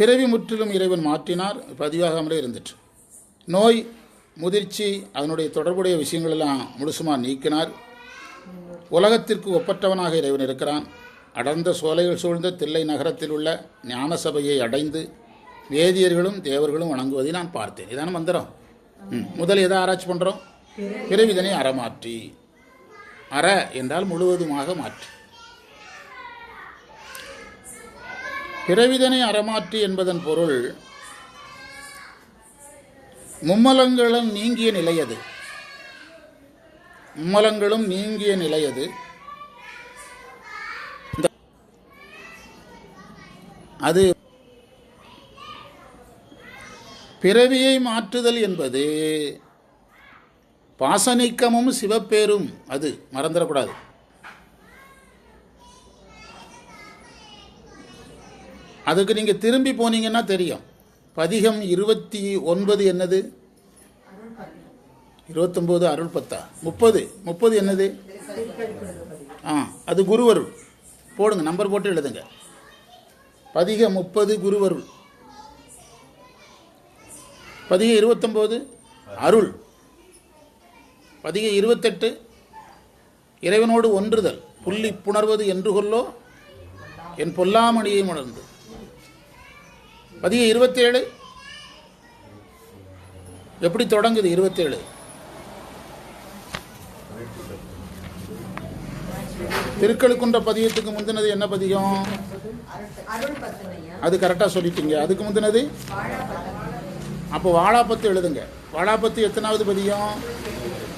பிறவி முற்றிலும் இறைவன் மாற்றினார் பதிவாகாமலே இருந்துட்டு நோய் முதிர்ச்சி அதனுடைய தொடர்புடைய விஷயங்கள் எல்லாம் முழுசுமாக நீக்கினார். உலகத்திற்கு ஒப்பற்றவனாக இறைவன் இருக்கிறான். அடர்ந்த சோலைகள் சூழ்ந்த தில்லை நகரத்தில் உள்ள ஞான சபையை அடைந்து வேதியர்களும் தேவர்களும் வணங்குவதை நான் பார்த்தேன். இதான மந்திரம். முதல் எதை ஆராய்ச்சி பண்ணுறோம் பிறவிதனை அறமாற்றி. அற என்றால் முழுவதுமாக மாற்றி. பிறவிதனை அறமாற்றி என்பதன் பொருள் மும்மலங்களும் நீங்கிய நிலையது மும்மலங்களும் நீங்கிய நிலையது அது. பிறவியை மாற்றுதல் என்பது பாசனிக்கமும் சிவப்பேரும் அது. மறந்துடக்கூடாது. அதுக்கு நீங்கள் திரும்பி போனீங்கன்னா தெரியும். பதிகம் இருபத்தி ஒன்பது என்னது? இருபத்தொம்போது அருள் பத்தா? முப்பது. முப்பது என்னது? ஆ அது குருவருள். போடுங்க நம்பர் போட்டு எழுதுங்க. பதிக முப்பது குருவருள். பதிக இருபத்தொம்போது அருள். பதிக இருபத்தெட்டு இறைவனோடு ஒன்றுதல். புள்ளி புணர்வது என்று கொல்லோ என் பொல்லாமணியை உணர்ந்து பதிக இருபத்தேழு? எப்படி தொடங்குது இருபத்தேழு? திருக்கழுக்குன்ற பதியத்துக்கு முந்தினது என்ன பதியம் அது கரெக்டாக சொல்லிட்டீங்க. அதுக்கு முந்தினது? அப்போ வாழாப்பத்து எழுதுங்க. வாழாப்பத்து எத்தனாவது பதியம்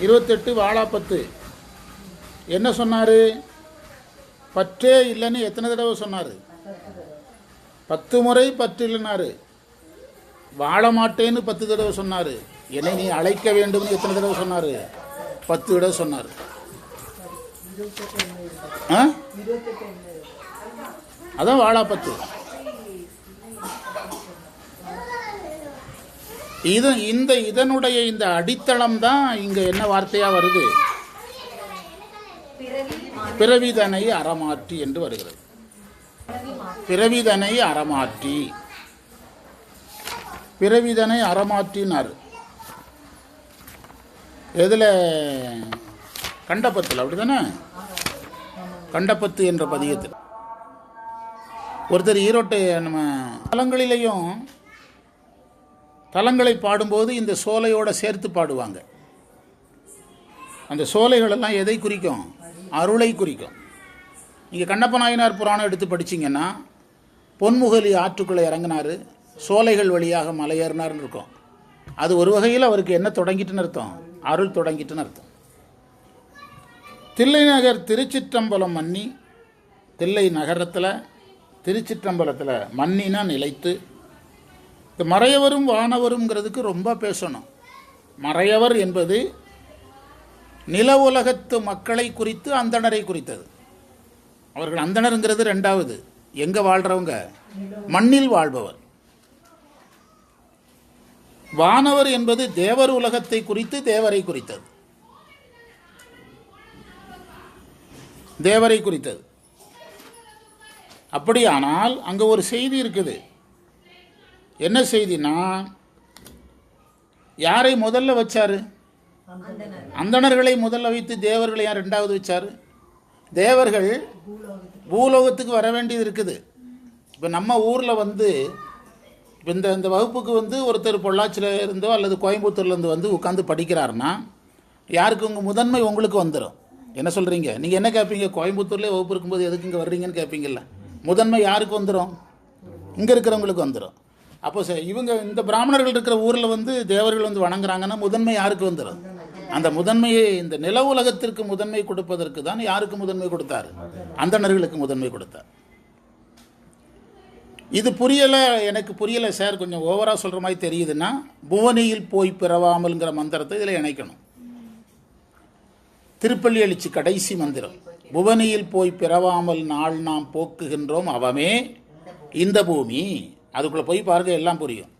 இருபத்தெட்டு வாழாப்பத்து. என்ன சொன்னார்? பற்றே இல்லைன்னு எத்தனை தடவை சொன்னார்? பத்து முறை பற்று இல்லைனாரு வாழ மாட்டேன்னு பத்து தடவை சொன்னார். என்னை நீ அழைக்க வேண்டும்னு எத்தனை தடவை சொன்னார்? பத்து தடவை சொன்னார். ஆ? வாழா பத்து. இது இந்த இதனுடைய இந்த அடித்தளம் தான் இங்க என்ன வார்த்தையா வருது? பிறவிதனை அறமாற்றி என்று வருகிறது. பிறவிதனை அறமாற்றி. பிறவிதனை அறமாற்றினார். எதில் கண்டபத்தில் அப்படிதானே கண்டபத்து என்ற பதியத்தில் ஒருத்தர் ஈரோட்டை நம்ம தலங்களிலையும் தலங்களை பாடும்போது இந்த சோலையோட சேர்த்து பாடுவாங்க. அந்த சோலைகளெல்லாம் எதை குறிக்கும்? அருளை குறிக்கும். நீங்கள் கண்ணப்ப நாயனார் புராணம் எடுத்து படிச்சிங்கன்னா பொன்முகலி ஆற்றுக்குள்ளே இறங்கினார் சோலைகள் வழியாக மலையேறினார்னு இருக்கும். அது ஒரு வகையில் அவருக்கு என்ன தொடங்கிட்டுன்னு அர்த்தம்? அருள் தொடங்கிட்டுன்னு அர்த்தம். தில்லை நகர் திருச்சிற்றம்பலம் மன்னி தில்லை நகரத்தில் திருச்சிற்றம்பலத்தில் மன்னினா நிலைத்து இந்த மறையவரும் வானவருங்கிறதுக்கு ரொம்ப பேசணும். மறையவர் என்பது நில உலகத்து மக்களை குறித்து அந்தணரை குறித்தது. அவர்கள் அந்தணருங்கிறது ரெண்டாவது. எங்க வாழ்றவங்க? மண்ணில் வாழ்பவர். வானவர் என்பது தேவர் உலகத்தை குறித்து தேவரை குறித்தது. தேவரை குறித்தது. அப்படியானால் அங்கே ஒரு செய்தி இருக்குது. என்ன செய்தினா யாரை முதல்ல வச்சாரு? அந்தணர்களை முதல்ல வைத்து தேவர்களை யார் ரெண்டாவது வச்சாரு? தேவர்கள் பூலோகத்துக்கு வர வேண்டியது இருக்குது. இப்போ நம்ம ஊரில் வந்து இப்போ இந்த இந்த வகுப்புக்கு வந்து ஒருத்தர் பொள்ளாச்சியில் இருந்தோ அல்லது கோயம்புத்தூர்லேருந்து வந்து உட்காந்து படிக்கிறாருன்னா யாருக்கு உங்கள் முதன்மை உங்களுக்கு வந்துடும் என்ன சொல்கிறீங்க நீங்கள் என்ன கேட்பீங்க கோயம்புத்தூர்லேயே வகுப்பு இருக்கும்போது எதுக்கு இங்கே வர்றீங்கன்னு கேட்பீங்கல்ல முதன்மை யாருக்கு வந்துடும் இங்கே இருக்கிறவங்களுக்கு வந்துடும் அப்போ இவங்க இந்த பிராமணர்கள் இருக்கிற ஊரில் வந்து தேவர்கள் வந்து வணங்குறாங்கன்னா முதன்மை யாருக்கு வந்துடும் அந்த முதன்மையை இந்த நில உலகத்திற்கு முதன்மை கொடுப்பதற்கு தான் யாருக்கு முதன்மை கொடுத்தார்? அந்தணர்களுக்கு முதன்மை கொடுத்தார். இது புரியலை எனக்கு புரியலை சார் கொஞ்சம் ஓவராக சொல்கிற மாதிரி தெரியுதுன்னா புவனியில் போய் பிறவாமல்ங்கிற மந்திரத்தை இதில் இணைக்கணும். திருப்பள்ளி எழுச்சி கடைசி மந்திரம் புவனியில் போய் பிறவாமல் நாள் நாம் போக்குகின்றோம் அவமே இந்த பூமி. அதுக்குள்ளே போய் பாருங்க எல்லாம் புரியும்.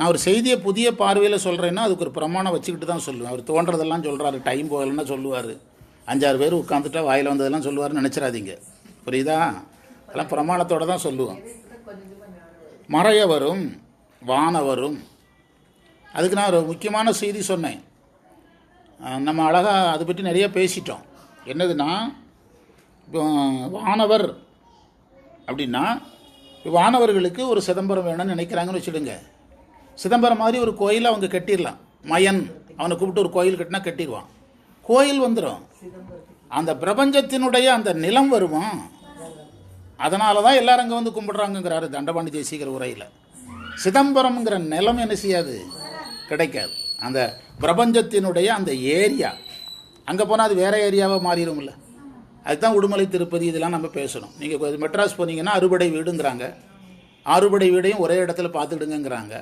நான் ஒரு செய்தியை புதிய பார்வையில் சொல்கிறேன்னா அதுக்கு ஒரு பிரமாணம் வச்சுக்கிட்டு தான் சொல்லுவேன். அவர் தோன்றதெல்லாம் சொல்கிறாரு டைம் போகலன்னா சொல்லுவார். அஞ்சாறு பேர் உட்காந்துட்டா வாயில் வந்ததெல்லாம் சொல்லுவார்னு நினச்சிடாதீங்க. புரியுதா? அதெல்லாம் பிரமாணத்தோடு தான் சொல்லுவோம். மறையவரும் வானவரும். அதுக்கு நான் ஒரு முக்கியமான செய்தி சொன்னேன். நம்ம அழகாக அதை பற்றி நிறைய பேசிட்டோம். என்னதுன்னா இப்போ வானவர் அப்படின்னா வானவர்களுக்கு ஒரு சிதம்பரம் வேணும்னு நினைக்கிறாங்கன்னு வச்சுடுங்க. சிதம்பரம் மாதிரி ஒரு கோயில் அவங்க கட்டிடலாம். மயன் அவனை கூப்பிட்டு ஒரு கோயில் கட்டினா கட்டிடுவான். கோயில் வந்துடும் அந்த பிரபஞ்சத்தினுடைய அந்த நிலம் வருமா? அதனால தான் எல்லாரும் அங்கே வந்து கும்பிடுறாங்கங்கிறாரு தண்டபாணி தேசிகர் உரையில். சிதம்பரம்ங்கிற நிலம் என்ன செய்யாது? கிடைக்காது. அந்த பிரபஞ்சத்தினுடைய அந்த ஏரியா. அங்கே போனால் அது வேறு ஏரியாவாக மாறிடும்ல. அதுதான் உடுமலை திருப்பதி இதெல்லாம் நம்ம பேசணும். நீங்கள் மெட்ராஸ் போனீங்கன்னா அறுபடை வீடுங்கிறாங்க. அறுபடை வீடையும் ஒரே இடத்துல பார்த்துடுங்கங்கிறாங்க.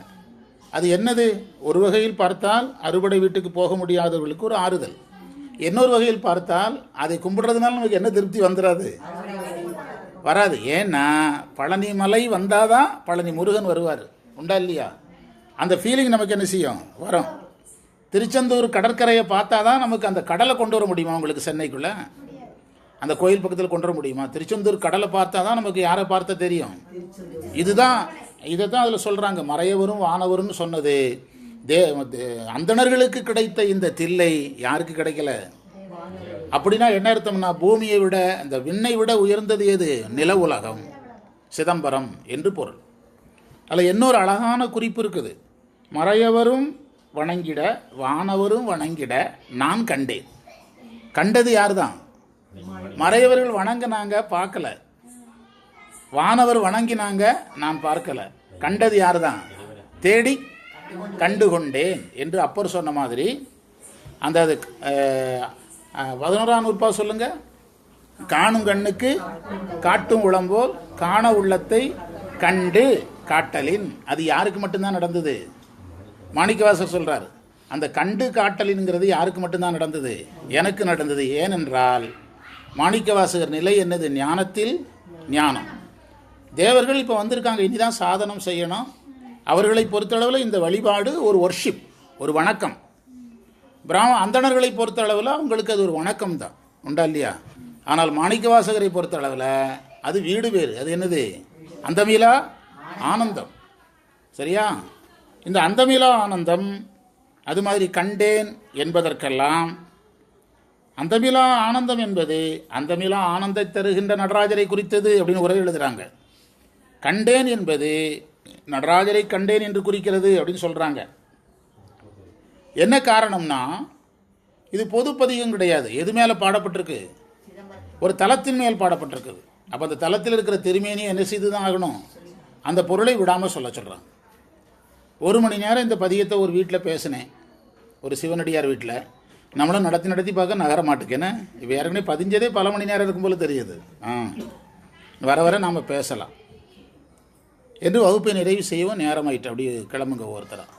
அது என்னது? ஒரு வகையில் பார்த்தால் அறுபடை வீட்டுக்கு போக முடியாதவர்களுக்கு ஒரு ஆறுதல். இன்னொரு வகையில் பார்த்தால் அதை கும்பிடுறதுனால நமக்கு என்ன திருப்தி வந்துடாது வராது. ஏன்னா பழனி மலை வந்தாதான் பழனி முருகன் வருவார். உண்டா இல்லையா? அந்த ஃபீலிங் நமக்கு என்ன செய்யும்? வரும். திருச்செந்தூர் கடற்கரையை பார்த்தா தான் நமக்கு அந்த கடலை கொண்டு வர முடியுமா உங்களுக்கு சென்னைக்குள்ளே? அந்த கோயில் பக்கத்தில் கொண்டு வர முடியுமா? திருச்செந்தூர் கடலை பார்த்தா தான் நமக்கு யாரை பார்த்தா தெரியும்? இதுதான். இதை தான் அதில் சொல்கிறாங்க மறையவரும் வானவரும் சொன்னது. தே அந்தணர்களுக்கு கிடைத்த இந்த தில்லை யாருக்கு கிடைக்கல? அப்படின்னா என்ன அர்த்தம்னா பூமியை விட இந்த விண்ணை விட உயர்ந்தது எது? நில உலகம் சிதம்பரம் என்று பொருள். அதில் இன்னொரு அழகான குறிப்பு இருக்குது. மறையவரும் வணங்கிட வானவரும் வணங்கிட நான் கண்டேன். கண்டது யார் தான் மறையவர்கள் வணங்கினாங்க பார்க்கல. வானவர் வணங்கினாங்க நான் பார்க்கல. கண்டது யார் தான் தேடி கண்டு கொண்டேன் என்று அப்பர் சொன்ன மாதிரி அந்த அது பதினோராம் நூற்பா சொல்லுங்க. காணும் கண்ணுக்கு காட்டும் உளம்போல் காண உள்ளத்தை கண்டு காட்டலின். அது யாருக்கு மட்டும்தான் நடந்தது? மாணிக்கவாசர் சொல்றார். அந்த கண்டு காட்டலின்ங்கிறது யாருக்கு மட்டும்தான் நடந்தது? எனக்கு நடந்தது. ஏனென்றால் மாணிக்கவாசகர் நிலை என்னது? ஞானத்தில் ஞானம். தேவர்கள் இப்போ வந்திருக்காங்க இனிதான் சாதனம் செய்யணும். அவர்களை பொறுத்தளவில் இந்த வழிபாடு ஒரு ஒர்ஷிப் ஒரு வணக்கம். பிராம அந்தணர்களை பொறுத்தளவில் அவங்களுக்கு அது ஒரு வணக்கம் தான். உண்டா இல்லையா? ஆனால் மாணிக்கவாசகரை பொறுத்தளவில் அது வீடு வேறு. அது என்னது? அந்தமிலா ஆனந்தம். சரியா? இந்த அந்தமிலா ஆனந்தம் அது மாதிரி கண்டேன் என்பதற்கெல்லாம் அந்தமிலா ஆனந்தம் என்பது அந்தமிலா ஆனந்தை தருகின்ற நடராஜரை குறித்தது அப்படின்னு உரை எழுதுகிறாங்க கண்டேன் என்பது நடராஜரை கண்டேன் என்று குறிக்கிறது அப்படின்னு சொல்கிறாங்க என்ன காரணம்னா இது பொது பதிகம் கிடையாது. எது மேலே பாடப்பட்டிருக்கு? ஒரு தளத்தின் மேல் பாடப்பட்டிருக்குது. அப்போ அந்த தளத்தில் இருக்கிற திருமேனியை என்ன செய்து தான் ஆகணும்? அந்த பொருளை விடாமல் சொல்ல சொல்கிறாங்க ஒரு மணி நேரம் இந்த பதியத்தை ஒரு வீட்டில் பேசினேன். ஒரு சிவனடியார் வீட்டில். நம்மளும் நடத்தி நடத்தி பார்க்க நகர மாட்டுக்கேன்னு இப்போ ஏற்கனவே பதிஞ்சதே பல மணி நேரம் இருக்கும் போல தெரியுது. ஆ. வர வர நாம் பேசலாம். என்று வகுப்பை நிறைவு செய்யவும் நேரமாயிட்டு அப்படியே கிளம்புங்க ஒருத்தராக